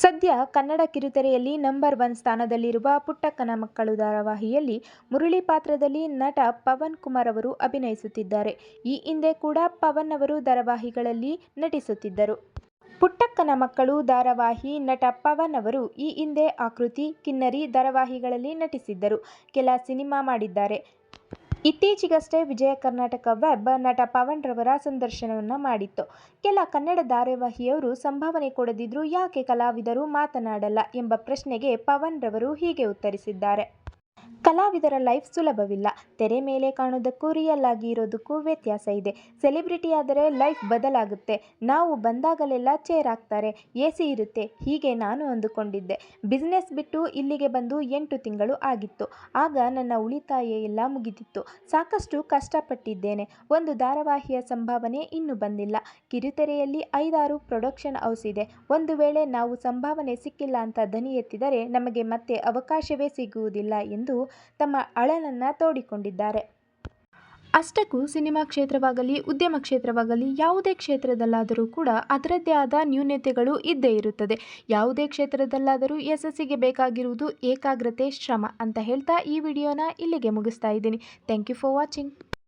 ಸದ್ಯ Kannada ಕಿರುತೆರೆಯಲ್ಲಿ number one ಸ್ಥಾನದಲ್ಲಿರುವ ಪುಟ್ಟಕ್ಕನ ಮಕ್ಕಳು ಧಾರಾವಾಹಿಯಲ್ಲಿ ಮುರಳಿ ಪಾತ್ರದಲ್ಲಿ ನಟ ಪವನ್ ಕುಮಾರ್ ಅವರು ಅಭಿನಯಿಸುತ್ತಿದ್ದಾರೆ. ಈ ಹಿಂದೆ ಕೂಡ ಪವನ್ ಅವರು ಧಾರಾವಾಹಿಗಳಲ್ಲಿ ನಟಿಸುತ್ತಿದ್ದರು. ಪುಟ್ಟಕ್ಕನ ಮಕ್ಕಳು ಧಾರಾವಾಹಿ ನಟ ಪವನ್ ಅವರು ಈ ಹಿಂದೆ ಆಕೃತಿ, ಕಿನ್ನರಿ ಧಾರಾವಾಹಿಗಳಲ್ಲಿ ನಟಿಸಿದ್ದರು. ಕೆಲ ಸಿನಿಮಾ ಮಾಡಿದ್ದಾರೆ. ಇತ್ತೀಚೆಗಷ್ಟೇ ವಿಜಯ ಕರ್ನಾಟಕ ವೆಬ್ ನಟ ಪವನ್ ರವರ ಸಂದರ್ಶನವನ್ನ ಮಾಡಿತ್ತು. ಕೆಲ ಕನ್ನಡ ಧಾರಾವಾಹಿಯವರು ಸಂಭಾವನೆ ಕೊಡದಿದ್ರೂ ಯಾಕೆ ಕಲಾವಿದರು ಮಾತನಾಡಲ್ಲ ಎಂಬ ಪ್ರಶ್ನೆಗೆ ಪವನ್ ರವರು ಹೀಗೆ ಉತ್ತರಿಸಿದ್ದಾರೆ. ಕಲಾವಿದರ ಲೈಫ್ ಸುಲಭವಿಲ್ಲ. ತೆರೆ ಮೇಲೆ ಕಾಣೋದಕ್ಕೂ ರಿಯಲ್ ಆಗಿ ಇರೋದಕ್ಕೂ ವ್ಯತ್ಯಾಸ ಇದೆ. ಸೆಲೆಬ್ರಿಟಿ ಆದರೆ ಲೈಫ್ ಬದಲಾಗುತ್ತೆ. ನಾವು ಬಂದಾಗಲೆಲ್ಲ ಚೇರ್ ಆಗ್ತಾರೆ ಎ ಸಿ ಇರುತ್ತೆ. ಹೀಗೆ ನಾನು ಅಂದುಕೊಂಡಿದ್ದೆ. ಬಿಸ್ನೆಸ್ ಬಿಟ್ಟು ಇಲ್ಲಿಗೆ ಬಂದು ಎಂಟು ತಿಂಗಳು ಆಗಿತ್ತು. ಆಗ ನನ್ನ ಉಳಿತಾಯ ಎಲ್ಲ ಮುಗಿದಿತ್ತು. ಸಾಕಷ್ಟು ಕಷ್ಟಪಟ್ಟಿದ್ದೇನೆ. ಒಂದು ಧಾರಾವಾಹಿಯ ಸಂಭಾವನೆ ಇನ್ನೂ ಬಂದಿಲ್ಲ. ಕಿರುತೆರೆಯಲ್ಲಿ ಐದಾರು ಪ್ರೊಡಕ್ಷನ್ ಹೌಸ್ ಇದೆ. ಒಂದು ವೇಳೆ ನಾವು ಸಂಭಾವನೆ ಸಿಕ್ಕಿಲ್ಲ ಅಂತ ದನಿ ಎತ್ತಿದರೆ ನಮಗೆ ಮತ್ತೆ ಅವಕಾಶವೇ ಸಿಗುವುದಿಲ್ಲ ಎಂದು ತಮ್ಮ ಅಳಲನ್ನ ತೋಡಿಕೊಂಡಿದ್ದಾರೆ. ಅಷ್ಟಕ್ಕೂ ಸಿನಿಮಾ ಕ್ಷೇತ್ರವಾಗಲಿ, ಉದ್ಯಮ ಕ್ಷೇತ್ರವಾಗಲಿ, ಯಾವುದೇ ಕ್ಷೇತ್ರದಲ್ಲಾದರೂ ಕೂಡ ಅದರದ್ದೇ ಆದ ನ್ಯೂನತೆಗಳು ಇದ್ದೇ ಇರುತ್ತದೆ. ಯಾವುದೇ ಕ್ಷೇತ್ರದಲ್ಲಾದರೂ ಯಶಸ್ಸಿಗೆ ಬೇಕಾಗಿರುವುದು ಏಕಾಗ್ರತೆ, ಶ್ರಮ ಅಂತ ಹೇಳ್ತಾ ಈ ವಿಡಿಯೋನ ಇಲ್ಲಿಗೆ ಮುಗಿಸ್ತಾ ಇದ್ದೀನಿ. Thank you for watching